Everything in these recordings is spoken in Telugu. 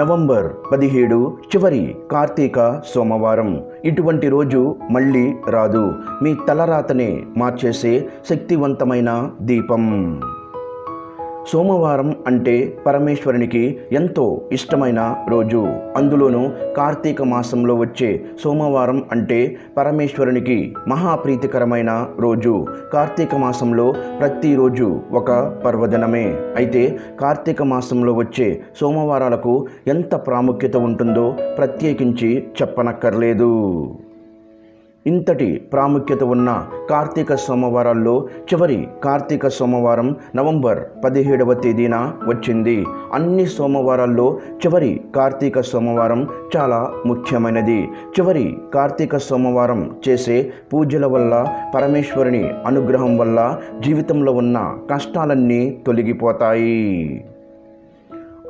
నవంబర్ పదిహేడు చివరి కార్తీక సోమవారం. ఇటువంటి రోజు మళ్ళీ రాదు. మీ తలరాతనే మార్చేసే శక్తివంతమైన దీపం. సోమవారం అంటే పరమేశ్వరునికి ఎంతో ఇష్టమైన రోజు. అందులోనూ కార్తీక మాసంలో వచ్చే సోమవారం అంటే పరమేశ్వరునికి మహాప్రీతికరమైన రోజు. కార్తీక మాసంలో ప్రతిరోజు ఒక పర్వదినమే. అయితే కార్తీక మాసంలో వచ్చే సోమవారాలకు ఎంత ప్రాముఖ్యత ఉంటుందో ప్రత్యేకించి చెప్పనక్కర్లేదు. ఇంతటి ప్రాముఖ్యత ఉన్న కార్తీక సోమవారాల్లో చివరి కార్తీక సోమవారం నవంబర్ పదిహేడవ తేదీన వచ్చింది. అన్ని సోమవారాల్లో చివరి కార్తీక సోమవారం చాలా ముఖ్యమైనది. చివరి కార్తీక సోమవారం చేసే పూజల వల్ల పరమేశ్వరుని అనుగ్రహం వల్ల జీవితంలో ఉన్న కష్టాలన్నీ తొలగిపోతాయి.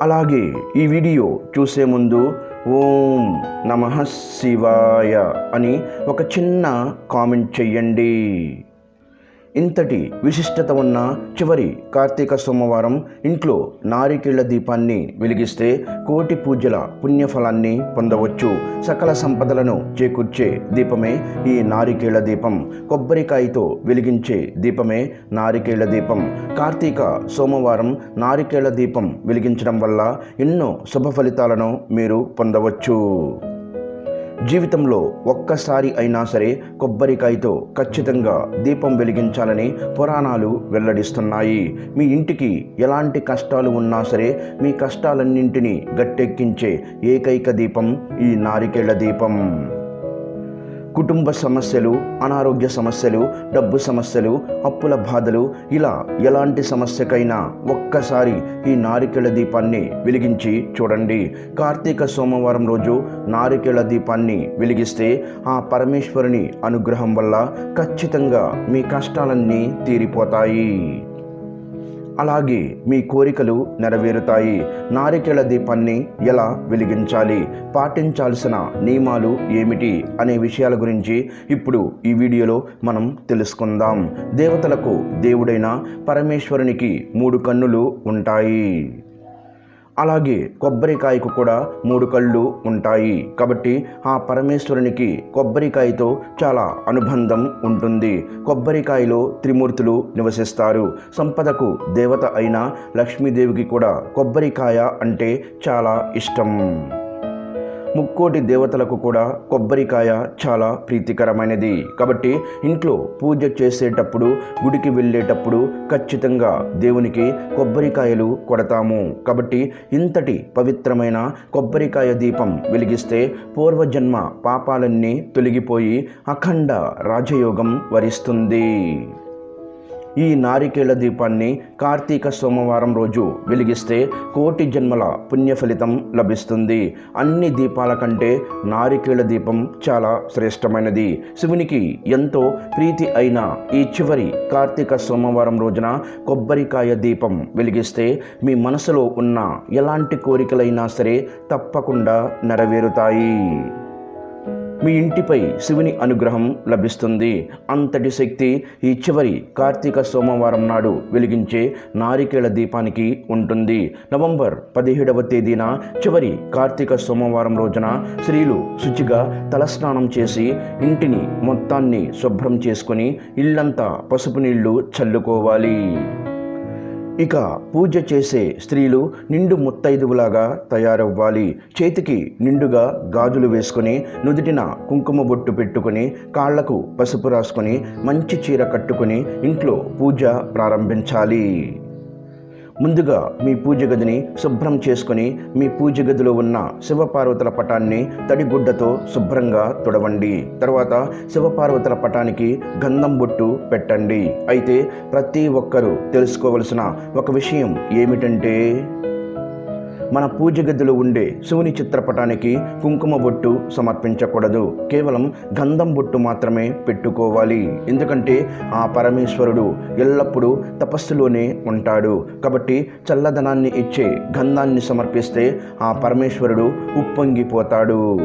అలాగే ఈ వీడియో చూసే ముందు ఓం నమ శివాయ అని ఒక చిన్న కామెంట్ చెయ్యండి. ఇంతటి విశిష్టత ఉన్న చివరి కార్తీక సోమవారం ఇంట్లో నారికేళ్ళ దీపాన్ని వెలిగిస్తే కోటి పూజల పుణ్యఫలాన్ని పొందవచ్చు. సకల సంపదలను చేకూర్చే దీపమే ఈ నారికేళ్ళ దీపం. కొబ్బరికాయతో వెలిగించే దీపమే నారికేళ్ళ దీపం. కార్తీక సోమవారం నారికేళ్ళ దీపం వెలిగించడం వల్ల ఎన్నో శుభ ఫలితాలను మీరు పొందవచ్చు. జీవితంలో ఒక్కసారి అయినా సరే కొబ్బరికాయతో ఖచ్చితంగా దీపం వెలిగించాలని పురాణాలు వెల్లడిస్తున్నాయి. మీ ఇంటికి ఎలాంటి కష్టాలు ఉన్నా సరే మీ కష్టాలన్నింటినీ గట్టెక్కించే ఏకైక దీపం ఈ నారికేళ్ళ దీపం. కుటుంబ సమస్యలు అనారోగ్య సమస్యలు డబ్బు సమస్యలు అప్పుల బాధలు ఇలా ఎలాంటి సమస్యకైనా ఒక్కసారి ఈ నారికేళ దీపాన్ని వెలిగించి చూడండి. కార్తీక సోమవారం రోజు నారికేళ దీపాన్ని వెలిగిస్తే ఆ పరమేశ్వరుని అనుగ్రహం వల్ల ఖచ్చితంగా మీ కష్టాలన్నీ తీరిపోతాయి. అలాగే మీ కోరికలు నెరవేరుతాయి. నారికేళ దీపాన్ని ఎలా వెలిగించాలి? పాటించాల్సిన నియమాలు ఏమిటి? అనే విషయాల గురించి ఇప్పుడు ఈ వీడియోలో మనం తెలుసుకుందాం. దేవతలకు దేవుడైన పరమేశ్వరునికి మూడు కన్నులు ఉంటాయి. అలాగే కొబ్బరికాయకు కూడా మూడు కళ్ళు ఉంటాయి. కాబట్టి ఆ పరమేశ్వరునికి కొబ్బరికాయతో చాలా అనుబంధం ఉంటుంది. కొబ్బరికాయలో త్రిమూర్తులు నివసిస్తారు. సంపదకు దేవత అయిన లక్ష్మీదేవికి కూడా కొబ్బరికాయ అంటే చాలా ఇష్టం. ముక్కోటి దేవతలకు కూడా కొబ్బరికాయ చాలా ప్రీతికరమైనది. కాబట్టి ఇంట్లో పూజ చేసేటప్పుడు గుడికి వెళ్ళేటప్పుడు ఖచ్చితంగా దేవునికి కొబ్బరికాయలు కొడతాము. కాబట్టి ఇంతటి పవిత్రమైన కొబ్బరికాయ దీపం వెలిగిస్తే పూర్వజన్మ పాపాలన్నీ తొలగిపోయి అఖండ రాజయోగం వరిస్తుంది. ఈ నారికేళ దీపాన్ని కార్తీక సోమవారం రోజు వెలిగిస్తే కోటి జన్మల పుణ్య ఫలితం లభిస్తుంది. అన్ని దీపాల కంటే నారికేళ దీపం చాలా శ్రేష్టమైనది. శివునికి ఎంతో ప్రీతి అయిన ఈ చివరి కార్తీక సోమవారం రోజున కొబ్బరికాయ దీపం వెలిగిస్తే మీ మనసులో ఉన్న ఎలాంటి కోరికలైనా సరే తప్పకుండా నెరవేరుతాయి. మీ ఇంటిపై శివుని అనుగ్రహం లభిస్తుంది. అంతటి శక్తి ఈ చివరి కార్తీక సోమవారం నాడు వెలిగించే నారికేళ దీపానికి ఉంటుంది. నవంబర్ పదిహేడవ తేదీన చివరి కార్తీక సోమవారం రోజున స్త్రీలు శుచిగా తలస్నానం చేసి ఇంటిని మొత్తాన్ని శుభ్రం చేసుకుని ఇల్లంతా పసుపు నీళ్ళు చల్లుకోవాలి. ఇక పూజ చేసే స్త్రీలు నిండు ముత్తైదువులాగా తయారవ్వాలి. చేతికి నిండుగా గాజులు వేసుకొని నుదుటిన కుంకుమ బొట్టు పెట్టుకొని కాళ్ళకు పసుపు రాసుకొని మంచి చీర కట్టుకొని ఇంట్లో పూజ ప్రారంభించాలి. ముందుగా మీ పూజ గదిని శుభ్రం చేసుకుని మీ పూజ గదిలో ఉన్న శివపార్వతుల పటాన్ని తడిగుడ్డతో శుభ్రంగా తుడవండి. తర్వాత శివపార్వతుల పటానికి గంధం బొట్టు పెట్టండి. అయితే ప్రతి ఒక్కరూ తెలుసుకోవలసిన ఒక విషయం ఏమిటంటే మన పూజ గదిలో ఉండే శివుని చిత్రపటానికి కుంకుమ బొట్టు సమర్పించకూడదు. కేవలం గంధం బొట్టు మాత్రమే పెట్టుకోవాలి. ఎందుకంటే ఆ పరమేశ్వరుడు ఎల్లప్పుడూ తపస్సులోనే ఉంటాడు. కాబట్టి చల్లదనాన్ని ఇచ్చే గంధాన్ని సమర్పిస్తే ఆ పరమేశ్వరుడు ఉప్పొంగిపోతాడు.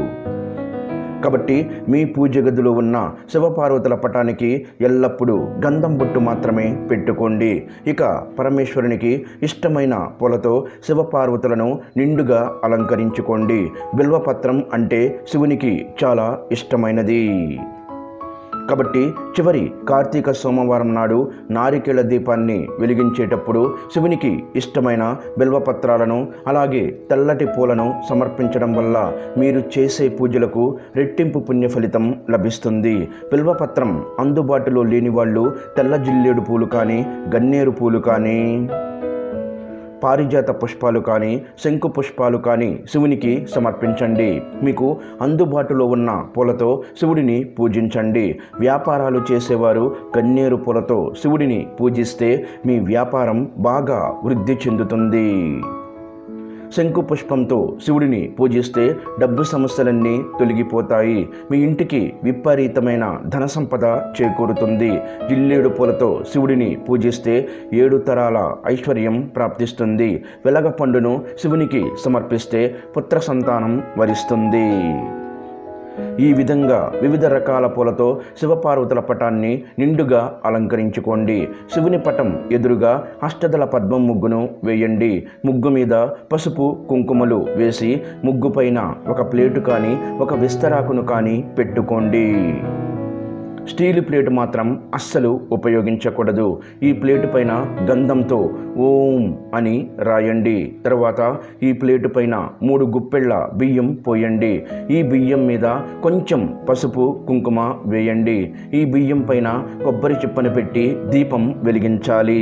కాబట్టి మీ పూజ గదిలో ఉన్న శివపార్వతుల పటానికి ఎల్లప్పుడూ గంధం బొట్టు మాత్రమే పెట్టుకోండి. ఇక పరమేశ్వరునికి ఇష్టమైన పూలతో శివపార్వతులను నిండుగా అలంకరించుకోండి. బిల్వపత్రం అంటే శివునికి చాలా ఇష్టమైనది. కాబట్టి చివరి కార్తీక సోమవారం నాడు నారికేళ దీపాన్ని వెలిగించేటప్పుడు శివునికి ఇష్టమైన బిల్వపత్రాలను అలాగే తెల్లటి పూలను సమర్పించడం వల్ల మీరు చేసే పూజలకు రెట్టింపు పుణ్య ఫలితం లభిస్తుంది. బిల్వపత్రం అందుబాటులో లేని వాళ్ళు తెల్ల జిల్లేడు పూలు కానీ గన్నేరు పూలు కానీ పారిజాత పుష్పాలు కానీ శంకు పుష్పాలు కానీ శివునికి సమర్పించండి. మీకు అందుబాటులో ఉన్న పూలతో శివుడిని పూజించండి. వ్యాపారాలు చేసేవారు గన్నేరు పూలతో శివుడిని పూజిస్తే మీ వ్యాపారం బాగా వృద్ధి చెందుతుంది. శంకు పుష్పంతో శివుడిని పూజిస్తే డబ్బు సమస్యలన్నీ తొలగిపోతాయి. మీ ఇంటికి విపరీతమైన ధన సంపద చేకూరుతుంది. జిల్లేడు పూలతో శివుడిని పూజిస్తే ఏడు తరాల ఐశ్వర్యం ప్రాప్తిస్తుంది. వెలగ పండును శివునికి సమర్పిస్తే పుత్ర సంతానం వరిస్తుంది. ఈ విధంగా వివిధ రకాల పూలతో శివపార్వతుల పటాన్ని నిండుగా అలంకరించుకోండి. శివుని పటం ఎదురుగా అష్టదల పద్మం ముగ్గును వేయండి. ముగ్గు మీద పసుపు కుంకుమలు వేసి ముగ్గు పైన ఒక ప్లేటు కానీ ఒక విస్తరాకును కానీ పెట్టుకోండి. స్టీల్ ప్లేట్ మాత్రం అస్సలు ఉపయోగించకూడదు. ఈ ప్లేటు పైన గంధంతో ఓం అని రాయండి. తర్వాత ఈ ప్లేటు పైన మూడు గుప్పెళ్ళ బియ్యం పోయండి. ఈ బియ్యం మీద కొంచెం పసుపు కుంకుమ వేయండి. ఈ బియ్యం పైన కొబ్బరి చిప్పను పెట్టి దీపం వెలిగించాలి.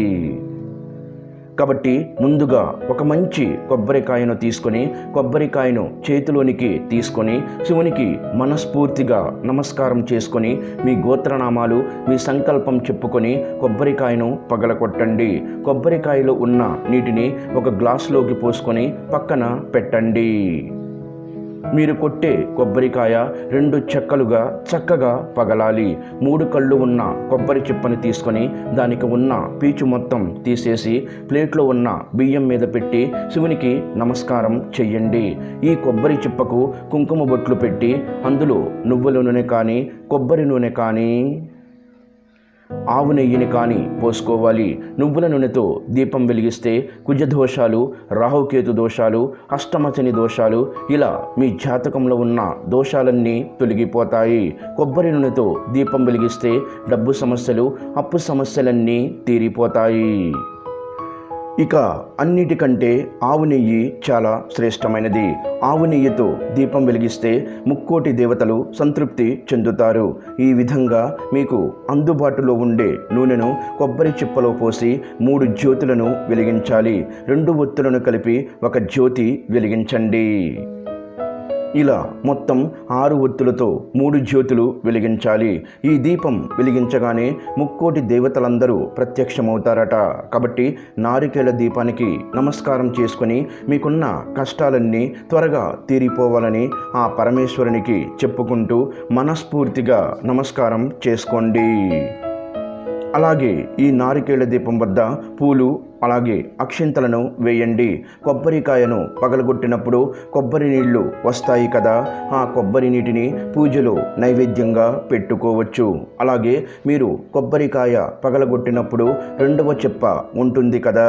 కాబట్టి ముందుగా ఒక మంచి కొబ్బరికాయను తీసుకొని కొబ్బరికాయను చేతిలోనికి తీసుకొని శివునికి మనస్ఫూర్తిగా నమస్కారం చేసుకొని మీ గోత్రనామాలు మీ సంకల్పం చెప్పుకొని కొబ్బరికాయను పగలకొట్టండి కొబ్బరికాయలో ఉన్న నీటిని ఒక గ్లాసులోకి పోసుకొని పక్కన పెట్టండి. మీరు కొట్టే కొబ్బరికాయ రెండు చెక్కలుగా చక్కగా పగలాలి. మూడు కళ్ళు ఉన్న కొబ్బరి చిప్పని తీసుకొని దానికి ఉన్న పీచు మొత్తం తీసేసి ప్లేట్లో ఉన్న బియ్యం మీద పెట్టి శివునికి నమస్కారం చెయ్యండి. ఈ కొబ్బరి చిప్పకు కుంకుమ బొట్లు పెట్టి అందులో నువ్వుల నూనె కానీ కొబ్బరి నూనె కానీ ఆవు నెయ్యిని కానీ పోసుకోవాలి. నువ్వుల నూనెతో దీపం వెలిగిస్తే కుజదోషాలు రాహుకేతు దోషాలు అష్టమచని దోషాలు ఇలా మీ జాతకంలో ఉన్న దోషాలన్నీ తొలగిపోతాయి. కొబ్బరి నూనెతో దీపం వెలిగిస్తే డబ్బు సమస్యలు అప్పు సమస్యలన్నీ తీరిపోతాయి. ఇక అన్నిటికంటే ఆవు నెయ్యి చాలా శ్రేష్టమైనది. ఆవు నెయ్యితో దీపం వెలిగిస్తే ముక్కోటి దేవతలు సంతృప్తి చెందుతారు. ఈ విధంగా మీకు అందుబాటులో ఉండే నూనెను కొబ్బరి చిప్పలో పోసి మూడు జ్యోతులను వెలిగించాలి. రెండు ఒత్తులను కలిపి ఒక జ్యోతి వెలిగించండి. ఇలా మొత్తం ఆరు ఒత్తులతో మూడు జ్యోతులు వెలిగించాలి. ఈ దీపం వెలిగించగానే ముక్కోటి దేవతలందరూ ప్రత్యక్షమవుతారట. కాబట్టి నారికేళ దీపానికి నమస్కారం చేసుకొని మీకున్న కష్టాలన్నీ త్వరగా తీరిపోవాలని ఆ పరమేశ్వరునికి చెప్పుకుంటూ మనస్ఫూర్తిగా నమస్కారం చేసుకోండి. అలాగే ఈ నారికేళ్ళ దీపం వద్ద పూలు అలాగే అక్షింతలను వేయండి. కొబ్బరికాయను పగలగొట్టినప్పుడు కొబ్బరి నీళ్ళు వస్తాయి కదా ఆ కొబ్బరి నీటిని పూజలో నైవేద్యంగా పెట్టుకోవచ్చు. అలాగే మీరు కొబ్బరికాయ పగలగొట్టినప్పుడు రెండవ చెప్ప ఉంటుంది కదా.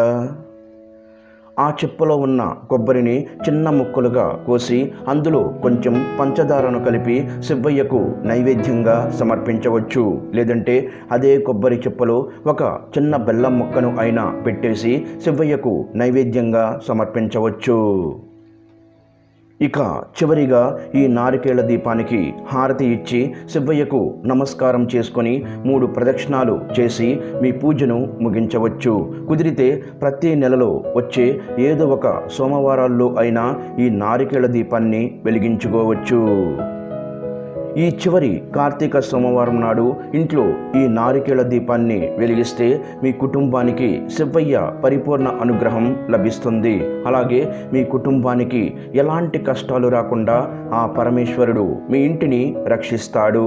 ఆ చిప్పలో ఉన్న కొబ్బరిని చిన్న ముక్కలుగా కోసి అందులో కొంచెం పంచదారను కలిపి శివయ్యకు నైవేద్యంగా సమర్పించవచ్చు. లేదంటే అదే కొబ్బరి చిప్పలో ఒక చిన్న బెల్లం ముక్కను అయినా పెట్టేసి శివయ్యకు నైవేద్యంగా సమర్పించవచ్చు. ఇక చివరిగా ఈ నారికేళ దీపానికి హారతి ఇచ్చి శివయ్యకు నమస్కారం చేసుకొని మూడు ప్రదక్షిణాలు చేసి మీ పూజను ముగించవచ్చు. కుదిరితే ప్రతి నెలలో వచ్చే ఏదో ఒక సోమవారాల్లో అయినా ఈ నారికేళ దీపాన్ని వెలిగించుకోవచ్చు. ఈ చివరి కార్తీక సోమవారం నాడు ఇంట్లో ఈ నారికేళ దీపాన్ని వెలిగిస్తే మీ కుటుంబానికి శివయ్య పరిపూర్ణ అనుగ్రహం లభిస్తుంది. అలాగే మీ కుటుంబానికి ఎలాంటి కష్టాలు రాకుండా ఆ పరమేశ్వరుడు మీ ఇంటిని రక్షిస్తాడు.